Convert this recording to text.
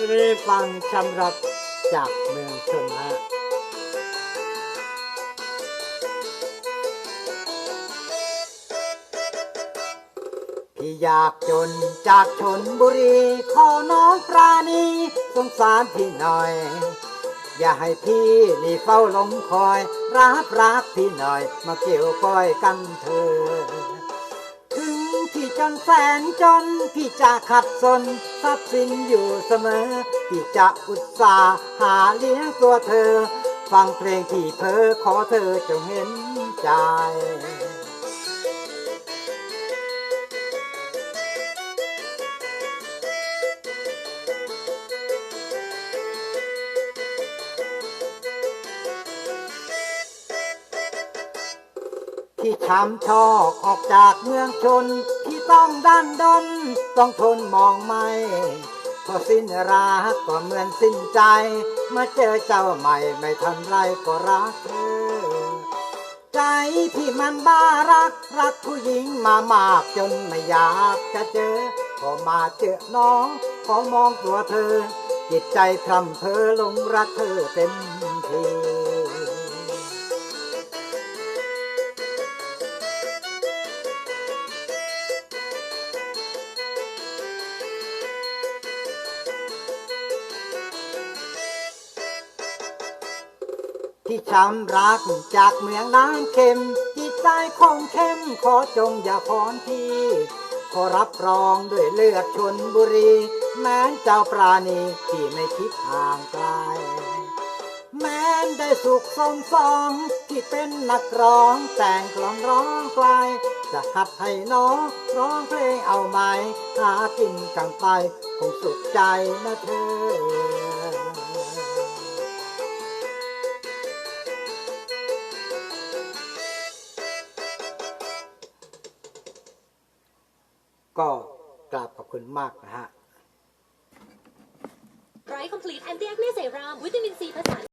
ทีฟังชำรักจากเมืองชนฮะพี่อยากจนจากชนบุรี ขอน้องปราณีสงสารพี่หน่อย อย่าให้พี่นี่เฝ้าลมคอย รับรักพี่หน่อย มาเกี่ยวก้อยกันเธอถึงพี่ จนแสนจน พี่จะขัดสนทรัพย์สินอยู่เสมอ พี่จะอุตส่าห์หาเลี้ยงตัวเธอ ฟังเพลงที่เพ้อขอเธอจงเห็นใจที่ช้ำชอกออกจากเมืองชน ต้องดันดนต้องทนมองไม่ก็สิ้นรักก็เหมือนสิ้นใจ มาเจอเจ้าใหม่ไม่ทันไรก็รักเธอใจพี่มันบ้ารัก รักผู้หญิงมามากจนไม่อยากจะเจอพอมาเจอน้องขอมองตัวเธอ จิตใจพรำเพอลงรักเธอเต็มที ที่ช้ำรักจากเมืองน้ำเค็ม จิตใจคงเข้มขอจงอย่าพรพี่ขอรับรองด้วยเลือดชนบุรี แม้นเจ้าปราณีที่ไม่คิดห่างไกล แม้นได้สุขสมสองที่เป็นนักร้องแต่งกลอนร้องไกล จะหัดให้น้องร้องเพลงเอาไหมหากินกันไปคงสุขใจนะเธอ ก็กราบขอบคุณมากนะฮะไรคอมพลีทแอนตี้แอคเน่เซรั่มวิตามินซีผสาน